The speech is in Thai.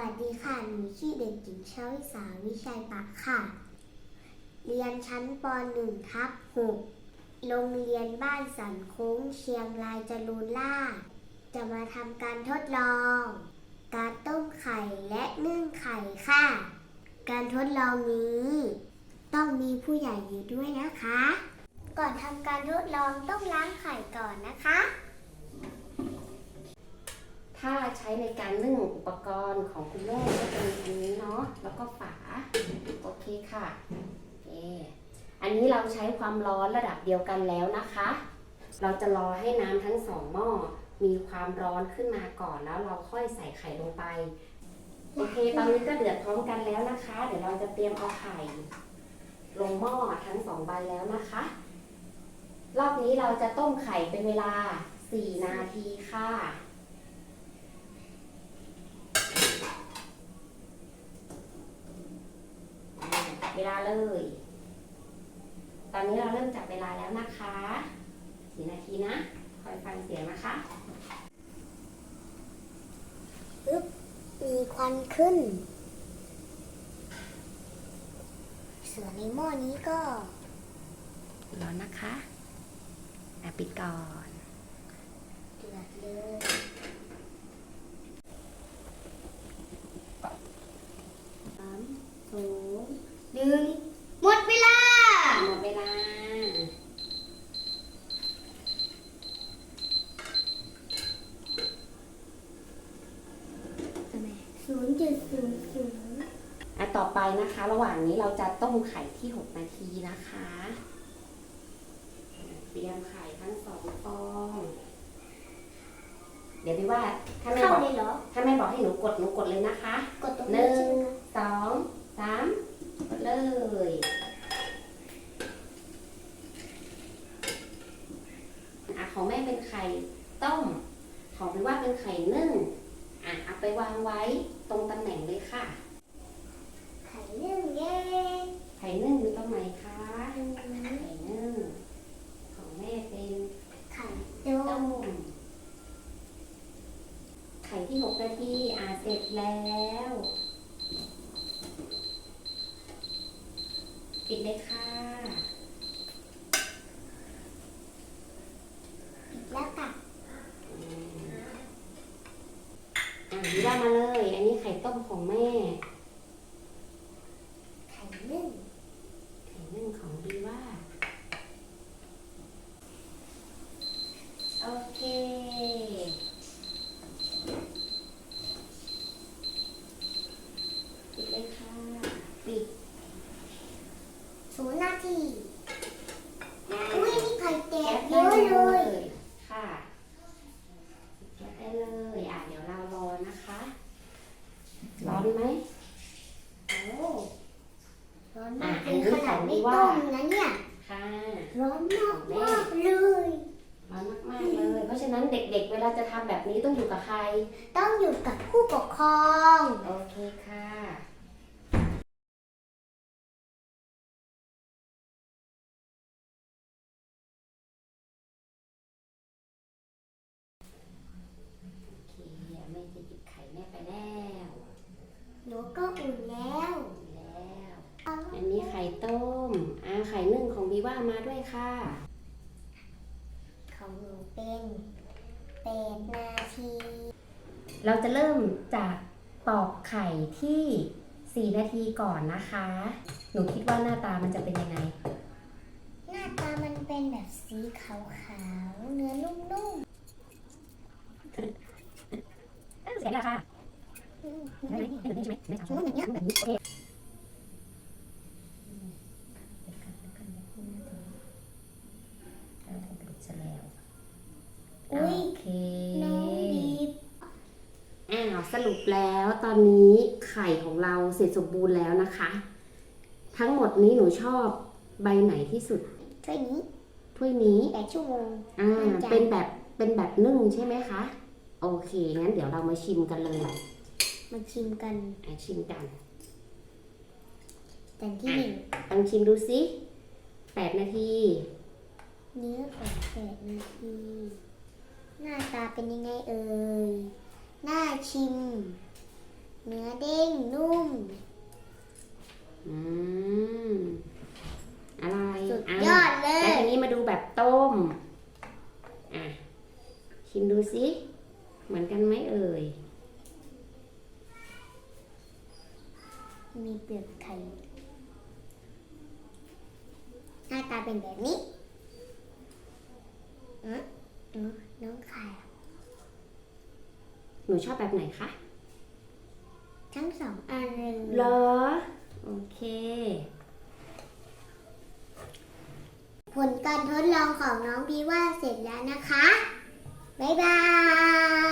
วัสดีค่ะ หนูชื่อเด็กหญิงชวิสาวิชัยปากค่ะ เรียนชั้นป .1 ทับ6โรงเรียนบ้านสันโค้งเชียงรายจรูนล่า จะมาทำการทดลอง การต้มไข่และนึ่งไข่ค่ะ การทดลองนี้ ต้องมีผู้ใหญ่อยู่ด้วยนะคะ ก่อนทำการทดลองต้องล้างไข่ก่อนนะคะ ถ้าใช้ในการนึ่งอุปกรณ์ของคุณแม่ก็จะมีอันนี้เนาะแล้วก็ฝาโอเคค่ะเออันนี้เราใช้ความร้อนระดับเดียวกันแล้วนะคะ เราจะรอให้น้ำทั้งสองหม้อมีความร้อนขึ้นมาก่อนแล้วเราค่อยใส่ไข่ลงไปโอเค ตอนนี้ก็เดือดพร้อมกันแล้วนะคะ เดี๋ยวเราจะเตรียมเอาไข่ ลงหม้อทั้งสองใบแล้วนะคะ รอบนี้เราจะต้มไข่เป็นเวลา 4 นาทีค่ะ เวลาเลย ตอนนี้เราเริ่มจับเวลาแล้วนะคะสี่นาทีนะ คอยฟังเสียงนะคะปึ๊บมีควันขึ้น ส่วนในหม้อนี้ก็ร้อนนะคะอะปิดก่อน เดือดเลย สามสอง หนึ่งหมดเวลา หมดเวลา ศูนย์จุดศูนย์ศูนย์ อะต่อ ไปนะคะ ระหว่างนี้เราจะต้มไข่ที่ 6 นาทีนะคะอะเตรียมไข่ทั้งสองฟองเดี๋ยวพี่ว่าถ้าแม่เข้าบอกเลยเหรอ ถ้าแม่บอกให้หนูกดหนูกดเลยนะคะกดตรงหนี้นึ่งใช่ไหมคะสองสามกดเลยอะของแม่เป็นไข่ต้ม ของพี่ว่าเป็นไข่นึ่งอะเอาไปวางไว้ตรงตำแหน่งเลยค่ะ ไข่นึ่งเย้ ไข่นึ่งอยู่ตรงไหนคะอันนี้ไข่นึ่งของแม่เป็นไข่ต้ต้มมไข่ที่หกนาทีอะเสร็จแล้วปิดเลยค่ะแล้วกัดอะวิว่ามาเลย อันนี้ไข่ต้มของแม่ ไข่นึ่ง ไข่นึ่งของดีว่า โอเค ปิดเลยค่ะ ปิด ศูนย์นาที อะอุ้ยนี่ไข่แตแก๊กสเยได้อะเลเลยยค่ะแก๊สได้เลยอะเดี๋ยวเรารอนะคะ ร้อนไหมโอ้ร้อนมากอะอัเลนยนี้ขนาดของไม่ว่าต้มนะเนี่ย ค่ะ ร้อนมากมากเลยร้อนมากๆเลย เพราะฉะนั้นเด็กๆ เวลาจะทำแบบนี้ต้องอยู่กับใคร ต้องอยู่กับผู้ปกครอง โอเคค่ะ นูก็อุ่นแล้วแล้วอันนี้ไข่ต้มอ่าไข่นึ่งของบีว่ามาด้วยค่ะ ของหนูเป็นแปดนาที เราจะเริ่มจากปอกไข่ที่ 4 นาทีก่อนนะคะ หนูคิดว่าหน้าตามันจะเป็นยังไง หน้าตามันเป็นแบบสีขาวๆ เนื้อนุ่มเสียงอะไรคะ ๆอืมไม่ไม่ไม่ใช่ไหมไม่หนูอย่างเงี้ยแบบนี้โอเคโออุ้ยเคน้องบีบอ้าวสรุปแล้วตอนนี้ไข่ของเราเสร็จสมบูรณ์แล้วนะคะ ทั้งหมดนี้หนูชอบใบไหนที่สุดถ้วยนี้ถ้วยนี้แปดชั่วโมงอ่ามั่นใจเป็นแบบเป็นแบบนึ่งใช่ไหมคะ โอเค งั้นเดี๋ยวเรามาชิมกันเลย มาชิมกัน อะชิมกัน แต่ที่หนึ่งลองชิมดูสิแปดนาที เนื้อของแปดนาที หน้าตาเป็นยังไงเอ่ยน่าชิม เนื้อเด้งนุ่ม อืมอะไรสุดะยอดเลแล้วยทีนี้มาดูแบบต้ม อะ ชิมดูสิ เหมือนกันไหมเอ่ย มีเป ลือกไข่หน้าตาเป็นแบบนี้เอ๊ะเอ๊ะน้องไข่หนูชอบแบบไหนคะ ทั้งสองอันเลยเหรอ โอเค ผลการทดลองของน้องบีว่าเสร็จแล้วนะคะ บ๊ายบาย